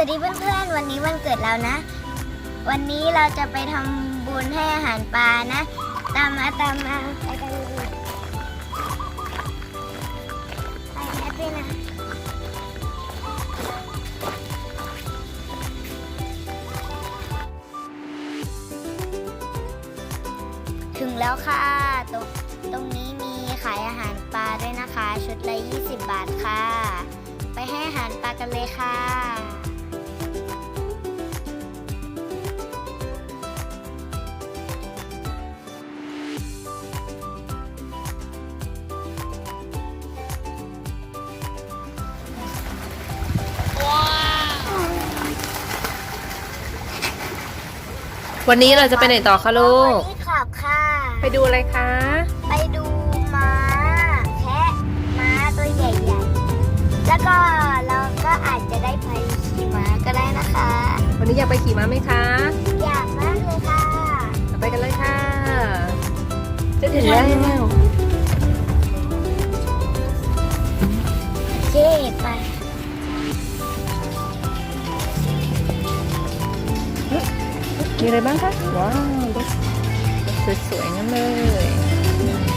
วัสดีเพื่อนๆ วันนี้วันเกิดเรานะ วันนี้เราจะไปทำบุญให้อาหารปลานะ ตามมาตามมาไปกันเลยไปแอปปี้นะถึงแล้วค่ะ ตรงตรงนี้มีขายอาหารปลาด้วยนะคะ ชุดละ 20 บาทค่ะ ไปให้อาหารปลากันเลยค่ะ วันนี้เราจะไปไหนต่อคะลูก วันนี้ขับค่ะ ไปดูอะไรคะ ไปดูม้าแคะม้าตัวใหญ่ๆ แล้วก็เราก็อาจจะได้ไปขี่ม้าก็ได้นะคะ วันนี้อยากไปขี่ม้าไหมคะ อยากมากเลยค่ะ ไปกันเลยค่ะ จะถึงแล้ว อะไรบ้างคะ ว้าวรถรถสวยๆงั้นเลย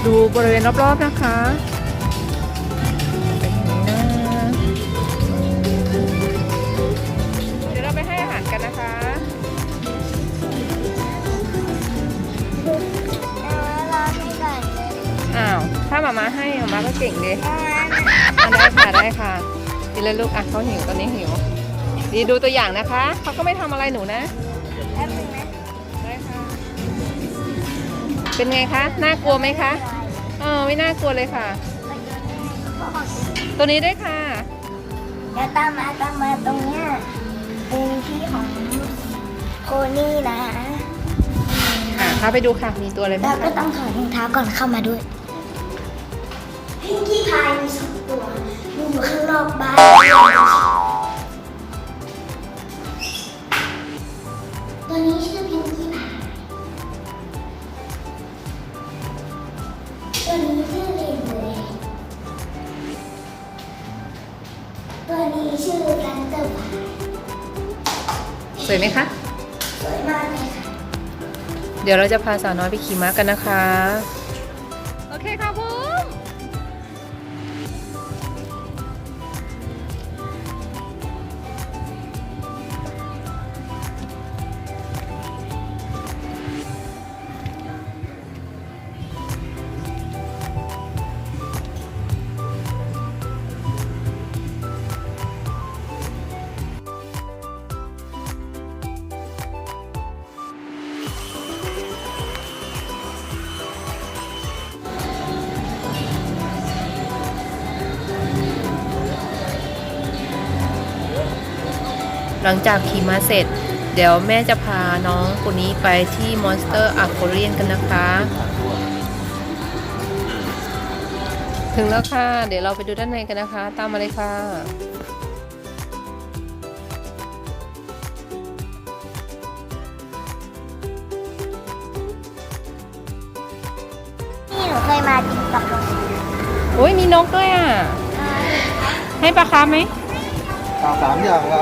ดูบริเวณรอบๆนะคะเป็นอย่างนี้นะเดี๋ยวเราไปให้อาหารกันนะคะเอารอให้ก่อนเลยอ้าว ถ้าหมามาให้หมามาก็เก่งดิเอามาอะได้ค่ะได้ค่ะดีเลยลูกอะเขาหิวตอนนี้หิวดีดูตัวอย่างนะคะ เขาก็ไม่ทำอะไรหนูนะ เป็นไงคะ น่ากลัวไหมคะ เออไม่น่ากลัวเลยค่ะ ตัวนี้ด้วยค่ะเดี๋ยวตามมาตามมาตรงเนี้ยเป็นที่ของโคนี่นะอะพาไปดูค่ะ มีตัวอะไรเราบ้างก็คะต้องถอดรองเท้าก่อนเข้ามาด้วยพิงกี้พายมีสองตัวมีอยู่ข้างนอกบ้าน ตัวนี้ชื่อแรนเตอร์พายสวยไหมคะ สวยมากเลยค่ะ เดี๋ยวเราจะพาสาวน้อยไปขี่ม้ากันนะคะ โอเคค่ะบุ้ หลังจากขี่ม้าเสร็จ เดี๋ยวแม่จะพาน้องคนนี้ไปที่ Monster Aquarium กันนะคะ ถึงแล้วค่ะ เดี๋ยวเราไปดูด้านในกันนะคะ ตามมาเลยค่ะนี่หนูเคยมาจริงกับโรงโอ้ยมีนกด้วยอะ ให้ปลาคาร์ฟไหมต่างสามอย่างละ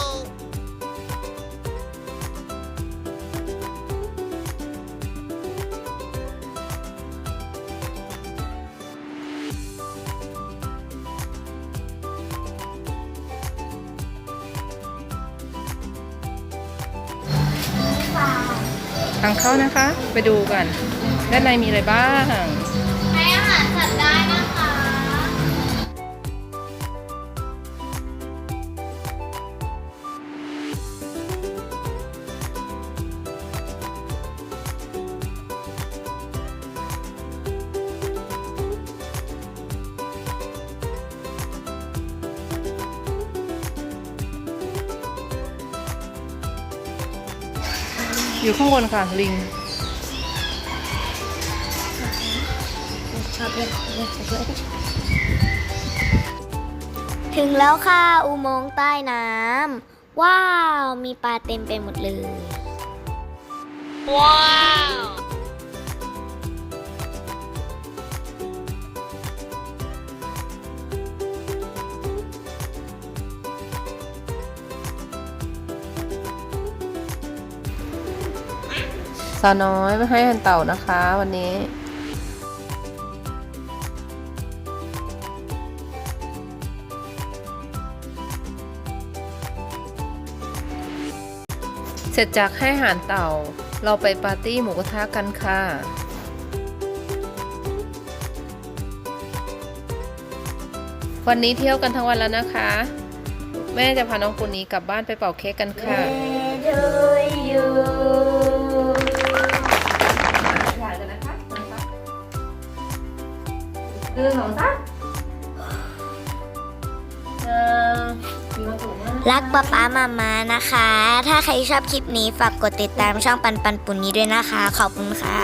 ทางเข้านะคะ ไปดูกัน ด้านในมีอะไรบ้าง อยู่ข้างบนค่ะลิงชอบเล่นเล่นด้วยถึงแล้วค่ะอุโมงค์ใต้น้ำว้าว มีปลาเต็มไปหมดเลย สาวน้อยมาให้หารเต่านะคะ วันนี้เสร็จจากให้อาหารเต่า เราไปปาร์ตี้หมูกระทะกันค่ะ วันนี้เที่ยวกันทั้งวันแล้วนะคะ แม่จะพาน้องปุนี้กลับบ้านไปเป่าเค้กกันค่ะ นึ่งสองสามหนึ่งมีความสุขมากรักป๊าป๊ามามานะคะ ถ้าใครชอบคลิปนี้ฝากกดติดตามช่องปันปันปุ่นนี้ด้วยนะคะ ขอบคุณค่ะ